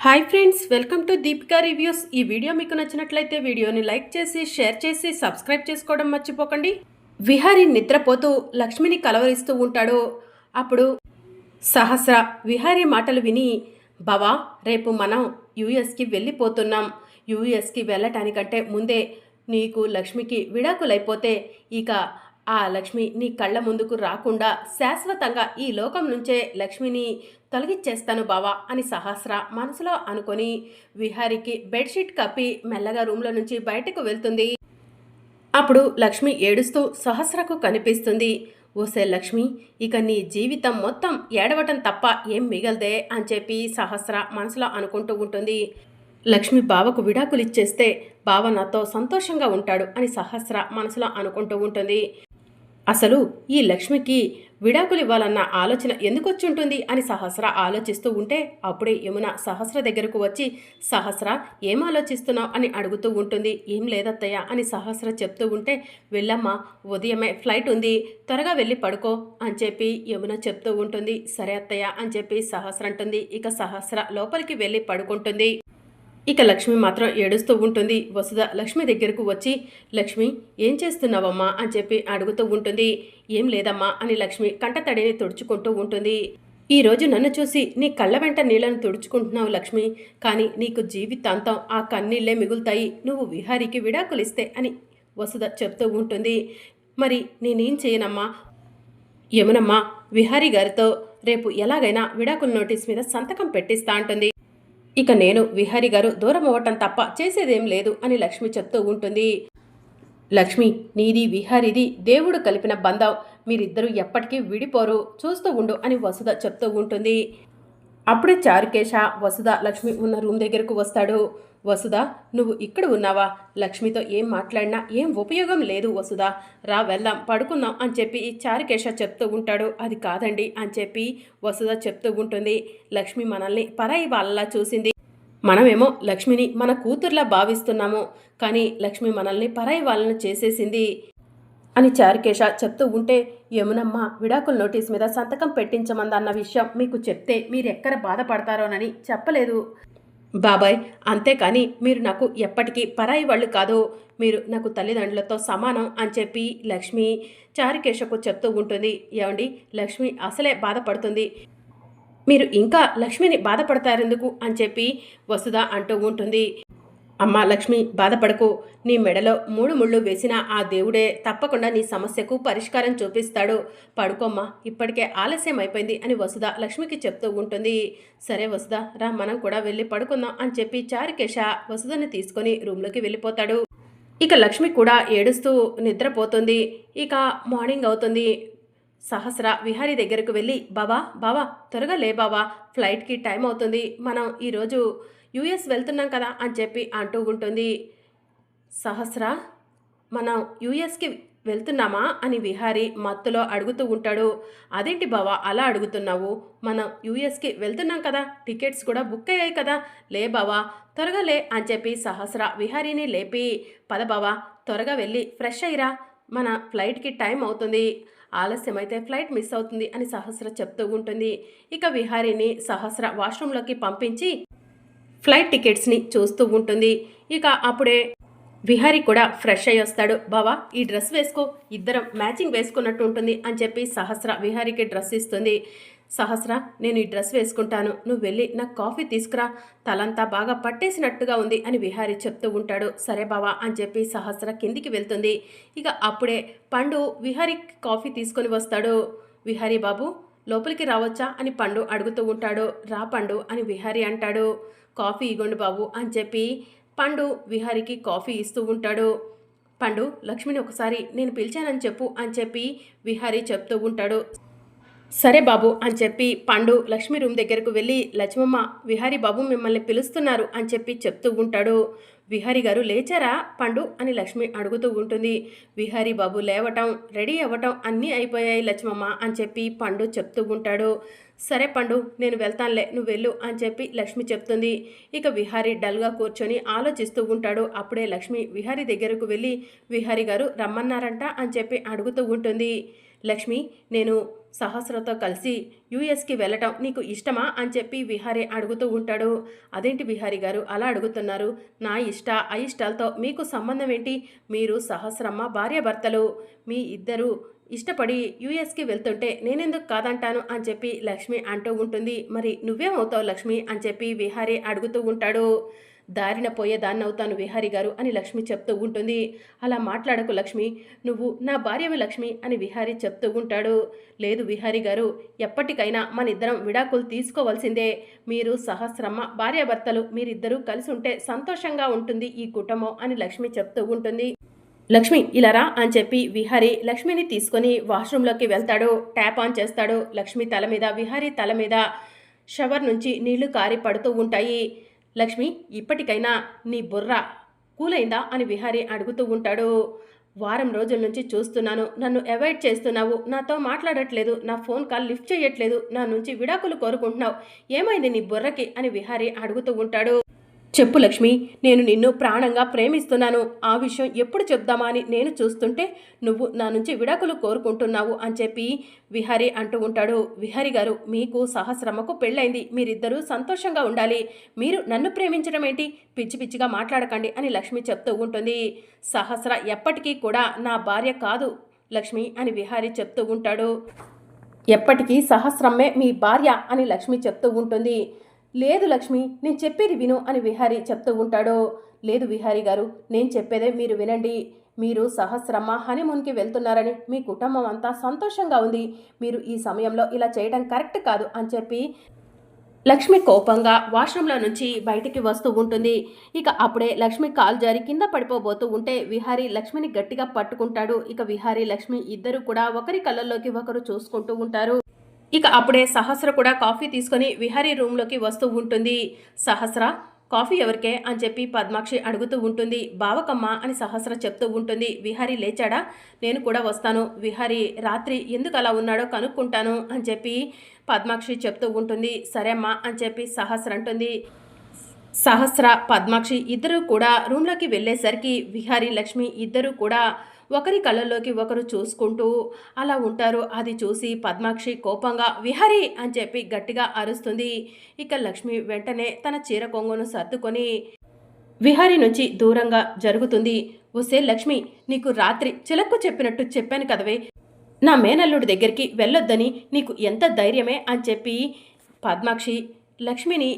Hi friends welcome to Deepika reviews ఈ video మీకు నచ్చినట్లయితే వీడియోని లైక్ చేసి షేర్ చేసి సబ్స్క్రైబ్ చేసుకోవడం మర్చిపోకండి. విహారి నిద్రపోతూ లక్ష్మిని కలవరిస్తూ ఉంటాడు. అప్పుడు సహస్ర విహారీ మాటలు విని బావా రేపు మనం యూఎస్కి వెళ్ళిపోతున్నాం. యూఎస్కి వెళ్ళటానికంటే ముందే నీకు లక్ష్మికి విడాకులైపోతే ఇక ఆ లక్ష్మి నీ కళ్ళ ముందుకు రాకుండా శాశ్వతంగా ఈ లోకం నుంచే లక్ష్మిని తొలగిచ్చేస్తాను బావా అని సహస్ర మనసులో అనుకొని విహారికి బెడ్షీట్ కప్పి మెల్లగా రూమ్లో నుంచి బయటకు వెళ్తుంది. అప్పుడు లక్ష్మి ఏడుస్తూ సహస్రకు కనిపిస్తుంది. ఓసే లక్ష్మి ఇక నీ జీవితం మొత్తం ఏడవటం తప్ప ఏం మిగలదే అని చెప్పి సహస్ర మనసులో అనుకుంటూ ఉంటుంది. లక్ష్మి బావకు విడాకులు ఇచ్చేస్తే బావ నాతో సంతోషంగా ఉంటాడు అని సహస్ర మనసులో అనుకుంటూ ఉంటుంది. అసలు ఈ లక్ష్మికి విడాకులు ఇవ్వాలన్న ఆలోచన ఎందుకు వచ్చి ఉంటుంది అని సహస్ర ఆలోచిస్తూ ఉంటే అప్పుడే యమున సహస్ర దగ్గరకు వచ్చి సహస్ర ఏం ఆలోచిస్తున్నావు? అని అడుగుతూ ఉంటుంది. ఏం లేదత్తయ్య అని సహస్ర చెప్తూ ఉంటే వెళ్ళమ్మా ఉదయమే ఫ్లైట్ ఉంది త్వరగా వెళ్ళి పడుకో అని చెప్పి యమున చెప్తూ ఉంటుంది. సరే అత్తయ్య అని చెప్పి సహస్ర అంటుంది. ఇక సహస్ర లోపలికి వెళ్ళి పడుకుంటుంది. ఇక లక్ష్మి మాత్రం ఏడుస్తూ ఉంటుంది. వసుధ లక్ష్మి దగ్గరకు వచ్చి లక్ష్మి ఏం చేస్తున్నావమ్మా? అని చెప్పి అడుగుతూ ఉంటుంది. ఏం లేదమ్మా అని లక్ష్మి కంటతడిని తుడుచుకుంటూ ఉంటుంది. ఈ రోజు నన్ను చూసి నీ కళ్ళ వెంట నీళ్ళను తుడుచుకుంటున్నావు లక్ష్మి. కానీ నీకు జీవితాంతం ఆ కన్నీళ్ళే మిగులుతాయి. నువ్వు విహారికి విడాకులిస్తే అని వసుధ చెప్తూ ఉంటుంది. మరి నేనేం చేయనమ్మా? యమునమ్మా విహారీ గారితో రేపు ఎలాగైనా విడాకుల నోటీస్ మీద సంతకం పెట్టిస్తా అంటుంది. ఇక నేను విహారి గారు దూరం అవ్వటం తప్ప చేసేదేం లేదు అని లక్ష్మి చెప్తూ ఉంటుంది. లక్ష్మి నీది విహారిది దేవుడు కలిపిన బంధం. మీరిద్దరూ ఎప్పటికీ విడిపోరు. చూస్తూ ఉండు అని వసుధ చెప్తూ ఉంటుంది. అప్పుడే చారుకేశ వసుధ లక్ష్మి ఉన్న రూమ్ దగ్గరకు వస్తాడు. వసుధ నువ్వు ఇక్కడ ఉన్నావా? లక్ష్మితో ఏం మాట్లాడినా ఏం ఉపయోగం లేదు వసుధ. రా వెళ్దాం పడుకుందాం అని చెప్పి చారుకేశ చెప్తూ ఉంటాడు. అది కాదండి అని చెప్పి వసుధ చెప్తూ ఉంటుంది. లక్ష్మి మనల్ని పరాయి వాళ్ళలా చూసింది. మనమేమో లక్ష్మిని మన కూతుర్లా భావిస్తున్నాము. కానీ లక్ష్మి మనల్ని పరాయి వాళ్ళను చేసేసింది. అని చారుకేశ చెప్తూ ఉంటే యమునమ్మ విడాకుల నోటీస్ మీద సంతకం పెట్టించమందన్న విషయం మీకు చెప్తే మీరెక్కడ బాధపడతారోనని చెప్పలేదు. బాబాయ్ అంతేకాని మీరు నాకు ఎప్పటికీ పరాయి వాళ్ళు కాదు. మీరు నాకు తల్లిదండ్రులతో సమానం అని చెప్పి లక్ష్మి చారుకేశకు చెప్తూ ఉంటుంది. ఏమండి లక్ష్మి అసలే బాధపడుతుంది. మీరు ఇంకా లక్ష్మిని బాధపడతారెందుకు? అని చెప్పి వసుధ అంటూ ఉంటుంది. అమ్మ లక్ష్మి బాధపడకు. నీ మెడలో మూడు ముళ్ళు వేసిన ఆ దేవుడే తప్పకుండా నీ సమస్యకు పరిష్కారం చూపిస్తాడు. పడుకోమ్మా ఇప్పటికే ఆలస్యం అయిపోయింది అని వసుధ లక్ష్మికి చెప్తూ ఉంటుంది. సరే వసుధ రా మనం కూడా వెళ్ళి పడుకుందాం అని చెప్పి చారుకేశ వసుధని తీసుకొని రూమ్లోకి వెళ్ళిపోతాడు. ఇక లక్ష్మి కూడా ఏడుస్తూ నిద్రపోతుంది. ఇక మార్నింగ్ అవుతుంది. సహస్ర విహారీ దగ్గరకు వెళ్ళి బావా బావా త్వరగా లే బావా ఫ్లైట్కి టైం అవుతుంది. మనం ఈరోజు యుఎస్ వెళ్తున్నాం కదా అని చెప్పి అంటూ ఉంటుంది. సహస్ర మనం యుఎస్కి వెళ్తున్నామా అని విహారీ మత్తులో అడుగుతూ ఉంటాడు. అదేంటి బావా అలా అడుగుతున్నావు? మనం యుఎస్కి వెళ్తున్నాం కదా టికెట్స్ కూడా బుక్ అయ్యాయి కదా లే బావా త్వరగా లే అని చెప్పి సహస్ర విహారీని లేపి పద బావా త్వరగా వెళ్ళి ఫ్రెష్ అయ్యిరా మన ఫ్లైట్కి టైం అవుతుంది. ఆలస్యమైతే ఫ్లైట్ మిస్ అవుతుంది అని సహస్ర చెప్తూ ఉంటుంది. ఇక విహారీని సహస్ర వాష్రూమ్లోకి పంపించి ఫ్లైట్ టికెట్స్ని చూస్తూ ఉంటుంది. ఇక అప్పుడే విహారీ కూడా ఫ్రెష్ అయ్యి వస్తాడు. బావా ఈ డ్రెస్ వేసుకో. ఇద్దరం మ్యాచింగ్ వేసుకున్నట్టు ఉంటుంది అని చెప్పి సహస్ర విహారీకి డ్రెస్ ఇస్తుంది. సహస్ర నేను ఈ డ్రెస్ వేసుకుంటాను. నువ్వు వెళ్ళి నాకు కాఫీ తీసుకురా. తలంతా బాగా పట్టేసినట్టుగా ఉంది అని విహారీ చెప్తూ ఉంటాడు. సరే బావా అని చెప్పి సహస్ర కిందికి వెళ్తుంది. ఇక అప్పుడే పండు విహారీ కాఫీ తీసుకొని వస్తాడు. విహారీ బాబు లోపలికి రావచ్చా అని పండు అడుగుతూ ఉంటాడు. రా పండు అని విహారీ అంటాడు. కాఫీ ఇగోండి బాబు అని చెప్పి పండు విహారికి కాఫీ ఇస్తూ ఉంటాడు. పండు లక్ష్మిని ఒకసారి నేను పిలిచానని చెప్పు అని చెప్పి విహారీ చెప్తూ ఉంటాడు. సరే బాబు అని చెప్పి పండు లక్ష్మి రూమ్ దగ్గరకు వెళ్ళి లక్ష్మమ్మ విహారీ బాబు మిమ్మల్ని పిలుస్తున్నారు అని చెప్పి చెప్తూ ఉంటాడు. విహారి గారు లేచారా? పండు అని లక్ష్మి అడుగుతూ ఉంటుంది. విహారి బాబు లేవటం రెడీ అవ్వటం అన్నీ అయిపోయాయి లక్ష్మమ్మ అని చెప్పి పండు చెప్తూ ఉంటాడు. సరే పండు నేను వెళ్తానులే నువ్వు వెళ్ళు అని చెప్పి లక్ష్మి చెప్తుంది. ఇక విహారీ డల్గా కూర్చొని ఆలోచిస్తూ ఉంటాడు. అప్పుడే లక్ష్మి విహారీ దగ్గరకు వెళ్ళి విహారీ గారు రమ్మన్నారంట అని చెప్పి అడుగుతూ ఉంటుంది. లక్ష్మి నేను సహస్రతో కలిసి యుఎస్కి వెళ్ళటం నీకు ఇష్టమా? అని చెప్పి విహారీ అడుగుతూ ఉంటాడు. అదేంటి విహారీ గారు? అలా అడుగుతున్నారు. నా ఇష్ట అయిష్టాలతో మీకు సంబంధం ఏంటి? మీరు సహస్రమ్మ భార్యాభర్తలు. మీ ఇద్దరు ఇష్టపడి యుఎస్కి వెళ్తుంటే నేనెందుకు కాదంటాను? అని చెప్పి లక్ష్మి అంటూ ఉంటుంది. మరి నువ్వేమవుతావు లక్ష్మి? అని చెప్పి విహారీ అడుగుతూ ఉంటాడు. దారిన పోయేదాన్ని అవుతాను విహారి గారు అని లక్ష్మి చెప్తూ ఉంటుంది. అలా మాట్లాడకు లక్ష్మి. నువ్వు నా భార్యవి లక్ష్మి అని విహారి చెప్తూ ఉంటాడు. లేదు విహారి గారు ఎప్పటికైనా మన ఇద్దరం విడాకులు తీసుకోవాల్సిందే. మీరు సహస్రమ్మ భార్యాభర్తలు మీరిద్దరూ కలిసి ఉంటే సంతోషంగా ఉంటుంది ఈ కుటుంబం అని లక్ష్మి చెప్తూ ఉంటుంది. లక్ష్మి ఇలారా అని చెప్పి విహారి లక్ష్మిని తీసుకొని వాష్రూంలోకి వెళ్తాడు. ట్యాప్ ఆన్ చేస్తాడు. లక్ష్మి తల మీద విహారి తల మీద షవర్ నుంచి నీళ్ళు కారి పడుతూ ఉంటాయి. లక్ష్మి ఇప్పటికైనా నీ బుర్ర కూలైందా అని విహారి అడుగుతూ ఉంటాడు. వారం రోజుల నుంచి చూస్తున్నాను నన్ను అవాయిడ్ చేస్తున్నావు నాతో మాట్లాడట్లేదు నా ఫోన్ కాల్ లిఫ్ట్ చేయట్లేదు నా నుంచి విడాకులు కోరుకుంటున్నావు ఏమైంది నీ బుర్రకి అని విహారి అడుగుతూ ఉంటాడు. చెప్పు లక్ష్మి నేను నిన్ను ప్రాణంగా ప్రేమిస్తున్నాను. ఆ విషయం ఎప్పుడు చెప్దామా అని నేను చూస్తుంటే నువ్వు నా నుంచి విడాకులు కోరుకుంటున్నావు అని చెప్పి విహారి అంటూ ఉంటాడు. విహారి గారు మీకు సహస్రమ్మకు పెళ్ళైంది. మీరిద్దరూ సంతోషంగా ఉండాలి. మీరు నన్ను ప్రేమించడం ఏంటి? పిచ్చి పిచ్చిగా మాట్లాడకండి అని లక్ష్మి చెప్తూ ఉంటుంది. సహస్ర ఎప్పటికీ కూడా నా భార్య కాదు లక్ష్మి అని విహారి చెప్తూ ఉంటాడు. ఎప్పటికీ సహస్రమ్మే మీ భార్య అని లక్ష్మి చెప్తూ ఉంటుంది. లేదు లక్ష్మి నేను చెప్పేది విను అని విహారి చెప్తూ ఉంటాడు. లేదు విహారి గారు నేను చెప్పేదే మీరు వినండి. మీరు సహస్రమ్మ హనీమూన్కి వెళ్తున్నారని మీ కుటుంబం అంతా సంతోషంగా ఉంది. మీరు ఈ సమయంలో ఇలా చేయడం కరెక్ట్ కాదు అని చెప్పి లక్ష్మి కోపంగా వాష్రూంలో నుంచి బయటికి వస్తూ ఉంటుంది. ఇక అప్పుడే లక్ష్మి కాలు జారి కింద పడిపోబోతూ ఉంటే విహారీ లక్ష్మిని గట్టిగా పట్టుకుంటాడు. ఇక విహారీ లక్ష్మి ఇద్దరు కూడా ఒకరి కళ్ళల్లోకి ఒకరు చూసుకుంటూ ఉంటారు. ఇక అప్పుడే సహస్ర కూడా కాఫీ తీసుకొని విహారీ రూమ్లోకి వస్తూ ఉంటుంది. సహస్ర కాఫీ ఎవరికే అని చెప్పి పద్మాక్షి అడుగుతూ ఉంటుంది. బావకమ్మ అని సహస్ర చెప్తూ ఉంటుంది. విహారీ లేచాడా? నేను కూడా వస్తాను. విహారీ రాత్రి ఎందుకు అలా ఉన్నాడో కనుక్కుంటాను అని చెప్పి పద్మాక్షి చెప్తూ ఉంటుంది. సరే అమ్మా అని చెప్పి సహస్ర అంటుంది. సహస్ర పద్మాక్షి ఇద్దరు కూడా రూమ్లోకి వెళ్ళేసరికి విహారీ లక్ష్మి ఇద్దరు కూడా ఒకరి కళ్ళల్లోకి ఒకరు చూసుకుంటూ అలా ఉంటారు. అది చూసి పద్మాక్షి కోపంగా విహరి! అని చెప్పి గట్టిగా అరుస్తుంది. ఇక లక్ష్మి వెంటనే తన చీర కొంగును సర్దుకొని విహారి నుంచి దూరంగా జరుగుతుంది. ఒసే లక్ష్మి నీకు రాత్రి చిలక్కు చెప్పినట్టు చెప్పాను కదవే. నా మేనల్లుడి దగ్గరికి వెళ్ళొద్దని నీకు ఎంత ధైర్యమే? అని చెప్పి పద్మాక్షి లక్ష్మిని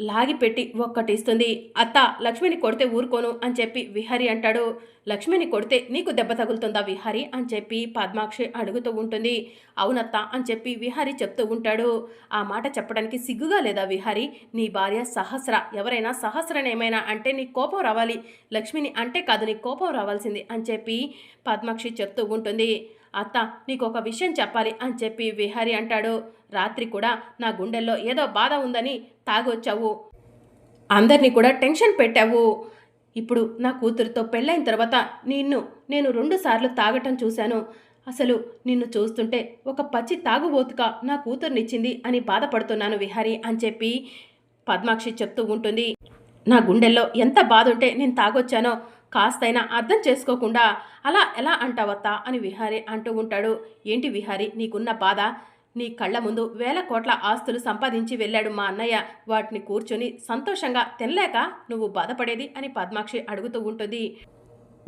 లాగిపెట్టి ఒక్కటిస్తుంది. అత్త లక్ష్మిని కొడితే ఊరుకోను అని చెప్పి విహారి అంటాడు. లక్ష్మిని కొడితే నీకు దెబ్బ తగులుతుందా విహారి అని చెప్పి పద్మాక్షి అడుగుతూ ఉంటుంది. అవునత్త అని చెప్పి విహారి చెప్తూ ఉంటాడు. ఆ మాట చెప్పడానికి సిగ్గుగా లేదా విహారి? నీ భార్య సహస్ర. ఎవరైనా సహస్రనేమైనా అంటే నీ కోపం రావాలి. లక్ష్మిని అంటే కాదు నీ కోపం రావాల్సింది అని చెప్పి పద్మాక్షి చెప్తూ ఉంటుంది. అత్త నీకు ఒక విషయం చెప్పాలి అని చెప్పి విహారి అంటాడు. రాత్రి కూడా నా గుండెల్లో ఏదో బాధ ఉందని తాగొచ్చావు. అందరినీ కూడా టెన్షన్ పెట్టావు. ఇప్పుడు నా కూతురుతో పెళ్ళైన తర్వాత నిన్ను నేను రెండుసార్లు తాగటం చూశాను. అసలు నిన్ను చూస్తుంటే ఒక పచ్చి తాగుబోతుగా నా కూతుర్నిచ్చింది అని బాధపడుతున్నాను విహారీ అని చెప్పి పద్మాక్షి చెప్తూ ఉంటుంది. నా గుండెల్లో ఎంత బాధ ఉంటే నేను తాగొచ్చానో కాస్తైనా అర్థం చేసుకోకుండా అలా ఎలా అంటావత్తా అని విహారి అంటూ ఉంటాడు. ఏంటి విహారి? నీకున్న బాధ? నీ కళ్ళ ముందు వేల కోట్ల ఆస్తులు సంపాదించి వెళ్ళాడు మా అన్నయ్య. వాటిని కూర్చొని సంతోషంగా తినలేక నువ్వు బాధపడేది అని పద్మాక్షి అడుగుతూ ఉంటుంది.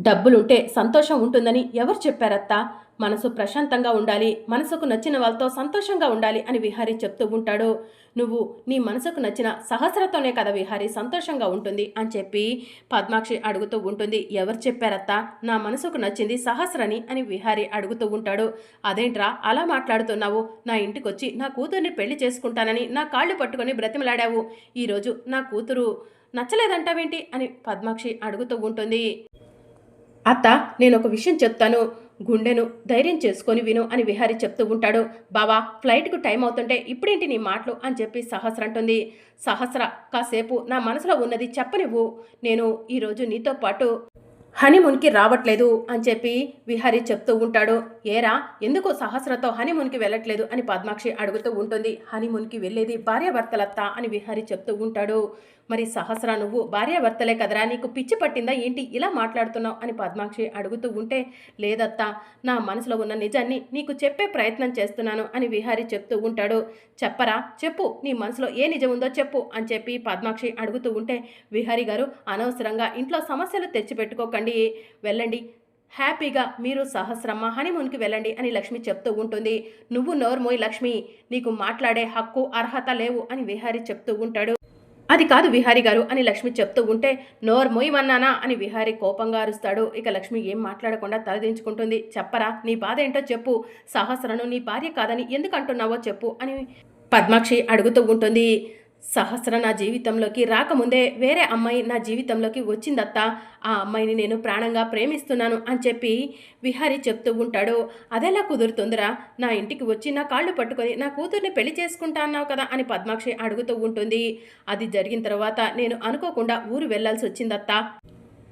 డబ్బులుంటే సంతోషం ఉంటుందని ఎవరు చెప్పారత్తా? మనసు ప్రశాంతంగా ఉండాలి మనసుకు నచ్చిన వాళ్ళతో సంతోషంగా ఉండాలి అని విహారీ చెప్తూ ఉంటాడు. నువ్వు నీ మనసుకు నచ్చిన సహస్రతోనే కదా విహారీ సంతోషంగా ఉంటుంది అని చెప్పి పద్మాక్షి అడుగుతూ ఉంటుంది. ఎవరు చెప్పారత్తా? నా మనసుకు నచ్చింది సహస్రని అని విహారీ అడుగుతూ ఉంటాడు. అదేంట్రా అలా మాట్లాడుతున్నావు? నా ఇంటికొచ్చి నా కూతుర్ని పెళ్ళి చేసుకుంటానని నా కాళ్ళు పట్టుకొని బ్రతిమలాడావు. ఈరోజు నా కూతురు నచ్చలేదంటావేంటి? అని పద్మాక్షి అడుగుతూ ఉంటుంది. అత్త నేను ఒక విషయం చెప్తాను. గుండెను ధైర్యం చేసుకొని విను అని విహారి చెప్తూ ఉంటాడు. బావా ఫ్లైట్కు టైం అవుతుంటే ఇప్పుడేంటి నీ మాటలు? అని చెప్పి సహస్ర అంటుంది. సహస్ర కాసేపు నా మనసులో ఉన్నది చెప్పనివ్వు. నేను ఈరోజు నీతో పాటు హనీమూన్కి రావట్లేదు అని చెప్పి విహారి చెప్తూ ఉంటాడు. ఏరా ఎందుకు సహస్రతో హనీమూన్కి వెళ్ళట్లేదు అని పద్మాక్షి అడుగుతూ ఉంటుంది. హనీమూన్కి వెళ్ళేది భార్యాభర్తలత్తా అని విహారి చెప్తూ ఉంటాడు. మరి సహస్ర నువ్వు భార్యాభర్తలే కదరా నీకు పిచ్చి పట్టిందా? ఏంటి ఇలా మాట్లాడుతున్నావు? అని పద్మాక్షి అడుగుతూ ఉంటే లేదత్తా నా మనసులో ఉన్న నిజాన్ని నీకు చెప్పే ప్రయత్నం చేస్తున్నాను అని విహారి చెప్తూ ఉంటాడు. చెప్పరా చెప్పు నీ మనసులో ఏ నిజం ఉందో చెప్పు అని చెప్పి పద్మాక్షి అడుగుతూ ఉంటే విహారి గారు అనవసరంగా ఇంట్లో సమస్యలు తెచ్చిపెట్టుకోకండి. వెళ్ళండి. హ్యాపీగా మీరు సహస్రమ్మ హనీమూన్కి వెళ్ళండి అని లక్ష్మి చెప్తూ ఉంటుంది. నువ్వు నోర్మోయ్ లక్ష్మి నీకు మాట్లాడే హక్కు అర్హత లేవు అని విహారి చెప్తూ ఉంటాడు. అది కాదు విహారి గారు అని లక్ష్మి చెప్తూ ఉంటే నోర్ మొయ్యమన్నానా అని విహారి కోపంగా అరుస్తాడు. ఇక లక్ష్మి ఏం మాట్లాడకుండా తలదించుకుంటుంది చెప్పరా నీ బాధ ఏంటో చెప్పు. సహస్రను నీ భార్య కాదని ఎందుకు అంటున్నావో చెప్పు అని పద్మాక్షి అడుగుతూ ఉంటుంది. సహస్ర నా జీవితంలోకి రాకముందే వేరే అమ్మాయి నా జీవితంలోకి వచ్చిందత్త. ఆ అమ్మాయిని నేను ప్రాణంగా ప్రేమిస్తున్నాను అని చెప్పి విహారి చెప్తూ ఉంటాడు. అదెలా కుదురుతుందిరా? నా ఇంటికి వచ్చి నా కాళ్ళు పట్టుకొని నా కూతుర్ని పెళ్ళి చేసుకుంటా అన్నావు కదా అని పద్మాక్షి అడుగుతూ ఉంటుంది. అది జరిగిన తర్వాత నేను అనుకోకుండా ఊరు వెళ్ళాల్సి వచ్చిందత్తా.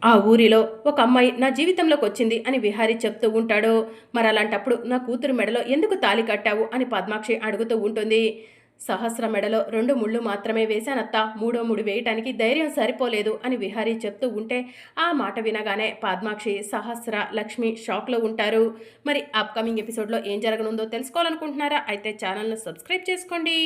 ఆ ఊరిలో ఒక అమ్మాయి నా జీవితంలోకి వచ్చింది అని విహారి చెప్తూ ఉంటాడు. మరి అలాంటప్పుడు నా కూతురు మెడలో ఎందుకు తాలి కట్టావు అని పద్మాక్షి అడుగుతూ ఉంటుంది. సహస్ర మెడలో రెండు ముళ్ళు మాత్రమే వేశానత్త. మూడో ముడి వేయటానికి ధైర్యం సరిపోలేదు అని విహారీ చెప్తూ ఉంటే ఆ మాట వినగానే పద్మాక్షి సహస్ర లక్ష్మి షాక్లో ఉంటారు. మరి అప్కమింగ్ ఎపిసోడ్లో ఏం జరగనుందో తెలుసుకోవాలనుకుంటున్నారా? అయితే ఛానల్ను సబ్స్క్రైబ్ చేసుకోండి.